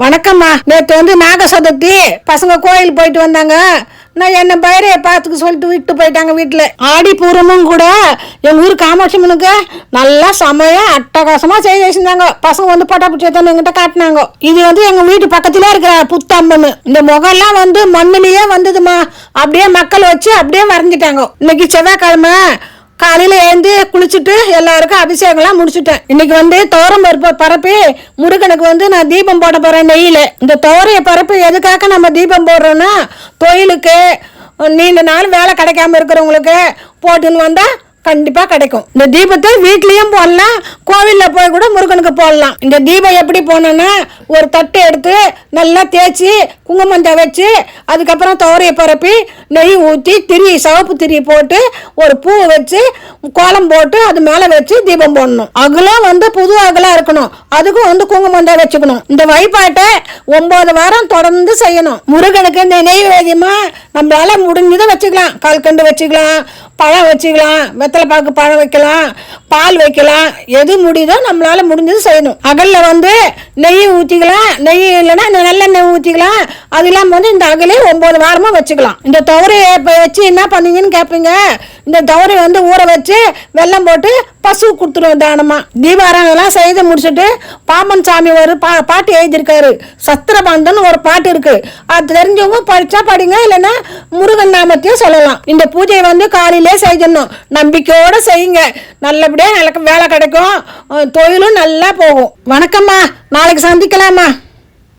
வணக்கம்மா. நேற்று வந்து நாக சதுர்த்தி பசங்க கோயில் போயிட்டு வந்தாங்க. நான் என்ன பயிரைய பார்த்துக்க சொல்லிட்டு விட்டு போயிட்டாங்க வீட்டில். ஆடி பூரமும் கூட எங்கள் ஊர் காமாட்சிமனுக்கு நல்லா செமையா அட்டகாசமாக செய்து வச்சிருந்தாங்க. பசங்க வந்து பட்டாப்புச்சி எடுத்து எங்கிட்ட காட்டினாங்க. இது வந்து எங்கள் வீட்டு பக்கத்திலே இருக்கிற புத்தம்மன் இந்த முகம்லாம் வந்து மண்ணிலேயே வந்ததுமா. அப்படியே மக்கள் வச்சு அப்படியே வரைஞ்சிட்டாங்க. இன்னைக்கு செவ்வாய்க்கிழமை காலையில் எழுந்து குளிச்சுட்டு எல்லாருக்கும் அபிஷேகம்லாம் முடிச்சுட்டேன். இன்னைக்கு வந்து துவரம் பருப்பு பரப்பி முருகனுக்கு வந்து நான் தீபம் போட போகிறேன் நெய்யில். இந்த தோரையை பரப்பு எதுக்காக நம்ம தீபம் போடுறோன்னா தொழிலுக்கு நீண்ட நாள் வேலை கிடைக்காம இருக்கிறவங்களுக்கு போட்டுன்னு வந்தால் கண்டிப்பாக கிடைக்கும். இந்த தீபத்தை வீட்லேயும் போடலாம் கோவில்ல போய் கூட முருகனுக்கு போடலாம். இந்த தீபம் எப்படி போனோன்னா ஒரு தட்டு எடுத்து நல்லா தேய்ச்சி குங்குமத்தை வச்சு அதுக்கப்புறம் துவரையை பரப்பி நெய் ஊற்றி திரி சிவப்பு திரி போட்டு ஒரு பூ வச்சு கோலம் போட்டு அது மேலே வச்சு தீபம் போடணும். அகலம் வந்து புது அகலாக இருக்கணும். அதுக்கும் வந்து குங்குமம் தான் வச்சுக்கணும். இந்த வழிபாட்டை ஒம்பது வாரம் தொடர்ந்து செய்யணும். முருகனுக்கு இந்த நெய்வேதியமாக நம்மளால முடிஞ்சதை வச்சுக்கலாம். கல்கண்டு வச்சுக்கலாம் பழம் வச்சுக்கலாம் வெத்தலை பாக்கு பழம் வைக்கலாம் பால் வைக்கலாம். எது முடியுதோ நம்மளால முடிஞ்சது செய்யணும். அகலில் வந்து நெய் ஊற்றிக்கலாம் நெய் இல்லைன்னா நல்ல ஊற்றிக்கலாம் அது இல்லாமல் வந்து இந்த அகலே ஒம்பது வாரமாக வச்சுக்கலாம். இந்த துவரையை இப்போ வச்சு என்ன பண்ணீங்கன்னு கேட்பீங்க இந்த துவரை வந்து ஊற வச்சு வெள்ளம் போட்டு பசு கொடுத்துருவோம் தானமாக தீபாராதெல்லாம் செய்து முடிச்சுட்டு பாம்பன் சாமி ஒரு பா பாட்டு எழுதியிருக்காரு. சத்திரபந்தன் ஒரு பாட்டு இருக்குது அது தெரிஞ்சவங்க படித்தா படிங்க இல்லைன்னா முருகன் நாமத்தையும் சொல்லலாம். இந்த பூஜையை வந்து காலையிலே செய்யணும். நம்பிக்கையோடு செய்யுங்க. நல்லபடியாக எனக்கு வேலை கிடைக்கும். தொழிலும் நல்லா போகும். வணக்கம்மா. நாளைக்கு சந்திக்கலாமா